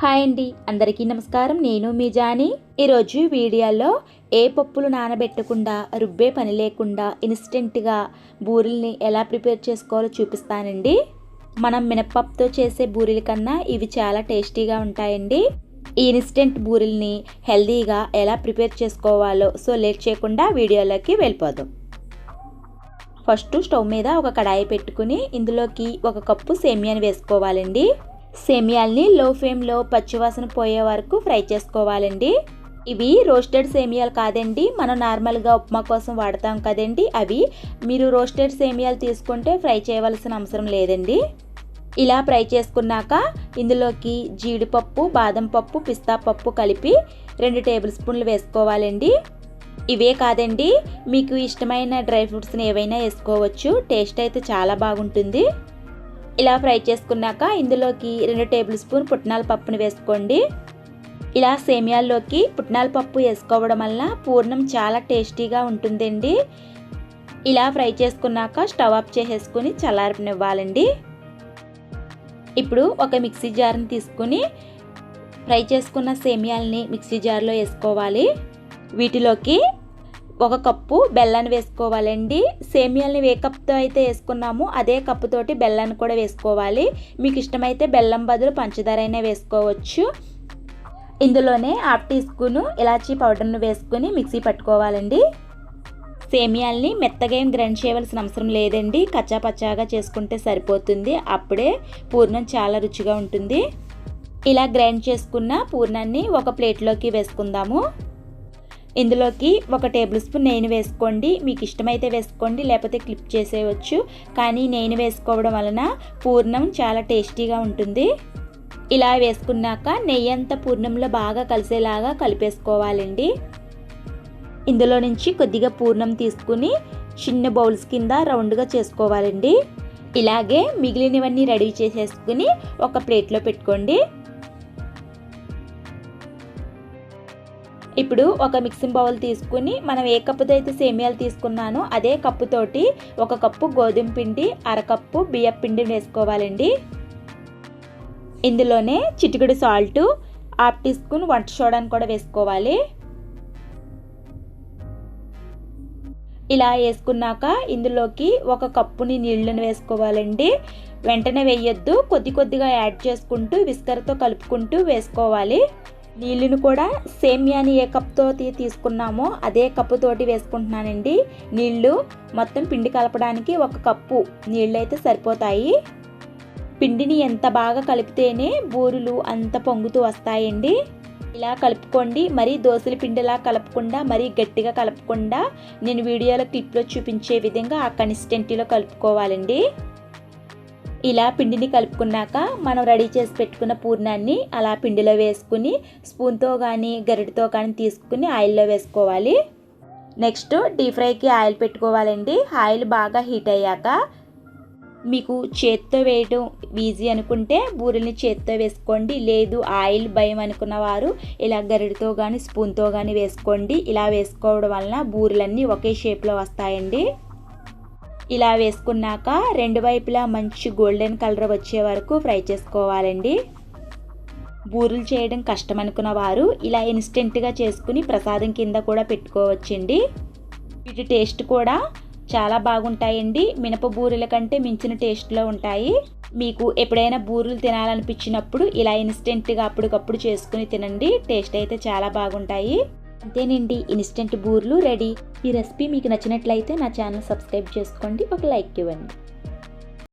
Hi అండి. అందరికీ నమస్కారం. నేను మీ జాని. ఈరోజు వీడియోలో ఏ పప్పులు నానబెట్టకుండా రుబ్బే పని లేకుండా ఇన్స్టెంట్గా బూరెల్ని ఎలా ప్రిపేర్ చేసుకోవాలో చూపిస్తానండి. మనం మినపప్పుతో చేసే బూరెల కన్నా ఇవి చాలా టేస్టీగా ఉంటాయండి. ఈ ఇన్స్టెంట్ బూరెల్ని హెల్దీగా ఎలా ప్రిపేర్ చేసుకోవాలో సో లేట్ చేయకుండా వీడియోలోకి వెళ్ళిపోదాం. ఫస్ట్ స్టవ్ మీద ఒక కడాయి పెట్టుకుని ఇందులోకి ఒక కప్పు సేమియాని వేసుకోవాలండి. సేమియాల్ని లో ఫ్లేమ్లో పచ్చివాసన పోయే వరకు ఫ్రై చేసుకోవాలండి. ఇవి రోస్టెడ్ సేమియాలు కాదండి. మనం నార్మల్గా ఉప్మా కోసం వాడతాం కదండి. అవి మీరు రోస్టెడ్ సేమియాలు తీసుకుంటే ఫ్రై చేయవలసిన అవసరం లేదండి. ఇలా ఫ్రై చేసుకున్నాక ఇందులోకి జీడిపప్పు బాదం పప్పు పిస్తా పప్పు కలిపి రెండు టేబుల్ స్పూన్లు వేసుకోవాలండి. ఇవే కాదండి మీకు ఇష్టమైన డ్రై ఫ్రూట్స్ని ఏవైనా వేసుకోవచ్చు. టేస్ట్ అయితే చాలా బాగుంటుంది. ఇలా ఫ్రై చేసుకున్నాక ఇందులోకి రెండు టేబుల్ స్పూన్ పుట్నాల పప్పుని వేసుకోండి. ఇలా సేమియాల్లోకి పుట్నాల పప్పు వేసుకోవడం వల్ల పూర్ణం చాలా టేస్టీగా ఉంటుందండి. ఇలా ఫ్రై చేసుకున్నాక స్టవ్ ఆఫ్ చేసేసుకుని చల్లారనివ్వాలండి. ఇప్పుడు ఒక మిక్సీ జార్ని తీసుకుని ఫ్రై చేసుకున్న సేమియాల్ని మిక్సీ జార్లో వేసుకోవాలి. వీటిలోకి ఒక కప్పు బెల్లాన్ని వేసుకోవాలండి. సేమియాల్ని ఏ కప్తో అయితే వేసుకున్నాము అదే కప్పుతోటి బెల్లాన్ని కూడా వేసుకోవాలి. మీకు ఇష్టమైతే బెల్లం బదులు పంచదార అయినా వేసుకోవచ్చు. ఇందులోనే హాఫ్ టీ స్పూను ఇలాచీ పౌడర్ను వేసుకుని మిక్సీ పట్టుకోవాలండి. సేమియాల్ని మెత్తగా ఏం గ్రైండ్ చేయవలసిన అవసరం లేదండి. కచ్చా పచ్చాగా చేసుకుంటే సరిపోతుంది. అప్పుడే పూర్ణం చాలా రుచిగా ఉంటుంది. ఇలా గ్రైండ్ చేసుకున్న పూర్ణాన్ని ఒక ప్లేట్లోకి వేసుకుందాము. ఇందులోకి ఒక టేబుల్ స్పూన్ నెయ్యి వేసుకోండి. మీకు ఇష్టమైతే వేసుకోండి లేకపోతే క్లిప్ చేసేయవచ్చు కానీ నెయ్యి వేసుకోవడం వలన పూర్ణం చాలా టేస్టీగా ఉంటుంది. ఇలా వేసుకున్నాక నెయ్యి అంతా పూర్ణంలో బాగా కలిసేలాగా కలిపేసుకోవాలండి. ఇందులో నుంచి కొద్దిగా పూర్ణం తీసుకుని చిన్న బౌల్స్ కింద రౌండ్గా చేసుకోవాలండి. ఇలాగే మిగిలినవన్నీ రెడీ చేసేసుకుని ఒక ప్లేట్లో పెట్టుకోండి. ఇప్పుడు ఒక మిక్సింగ్ బౌల్ తీసుకుని మనం ఏ కప్పుతో అయితే సేమియాలు తీసుకున్నానో అదే కప్పుతోటి ఒక కప్పు గోధుమ పిండి అరకప్పు బియ్య పిండి వేసుకోవాలండి. ఇందులోనే చిటికెడు సాల్ట్ హాఫ్ టీ స్పూన్ వంట సోడాని కూడా వేసుకోవాలి. ఇలా వేసుకున్నాక ఇందులోకి ఒక కప్పుని నీళ్ళను వేసుకోవాలండి. వెంటనే వేయొద్దు కొద్ది కొద్దిగా యాడ్ చేసుకుంటూ విస్కర్తో కలుపుకుంటూ వేసుకోవాలి. నీళ్ళను కూడా సేమియాని ఏ కప్తో తీసుకున్నామో అదే కప్పుతోటి వేసుకుంటున్నానండి. నీళ్ళు మొత్తం పిండి కలపడానికి ఒక కప్పు నీళ్ళు అయితే సరిపోతాయి. పిండిని ఎంత బాగా కలిపితేనే బూరులు అంత పొంగుతూ వస్తాయండి. ఇలా కలుపుకోండి. మరీ దోశల పిండిలా కలపకుండా మరీ గట్టిగా కలపకుండా నేను వీడియోలో క్లిప్లో చూపించే విధంగా ఆ కన్సిస్టెంటీలో కలుపుకోవాలండి. ఇలా పిండిని కలుపుకున్నాక మనం రెడీ చేసి పెట్టుకున్న పూర్ణాన్ని అలా పిండిలో వేసుకుని స్పూన్తో కానీ గరిటతో కానీ తీసుకుని ఆయిల్లో వేసుకోవాలి. నెక్స్ట్ డీప్ ఫ్రైకి ఆయిల్ పెట్టుకోవాలండి. ఆయిల్ బాగా హీట్ అయ్యాక మీకు చేత్తో వేయడం ఈజీ అనుకుంటే బూరెల్ని చేత్తో వేసుకోండి. లేదు ఆయిల్ భయం అనుకున్న వారు ఇలా గరిటతో కానీ స్పూన్తో కానీ వేసుకోండి. ఇలా వేసుకోవడం వలన బూరెలన్నీ ఒకే షేప్లో వస్తాయండి. ఇలా వేసుకున్నాక రెండు వైపులా మంచి గోల్డెన్ కలర్ వచ్చే వరకు ఫ్రై చేసుకోవాలండి. బూరెలు చేయడం కష్టం అనుకున్న వారు ఇలా ఇన్స్టెంట్గా చేసుకుని ప్రసాదం కింద కూడా పెట్టుకోవచ్చండి. వీటి టేస్ట్ కూడా చాలా బాగుంటాయండి. మినప బూరెల కంటే మించిన టేస్ట్లో ఉంటాయి. మీకు ఎప్పుడైనా బూరెలు తినాలనిపించినప్పుడు ఇలా ఇన్స్టెంట్గా అప్పటికప్పుడు చేసుకుని తినండి. టేస్ట్ అయితే చాలా బాగుంటాయి. అంతేనండి ఇన్స్టెంట్ బూర్లు రెడీ. ఈ రెసిపీ మీకు నచ్చినట్లయితే నా ఛానల్ సబ్స్క్రైబ్ చేసుకోండి ఒక లైక్ ఇవ్వండి.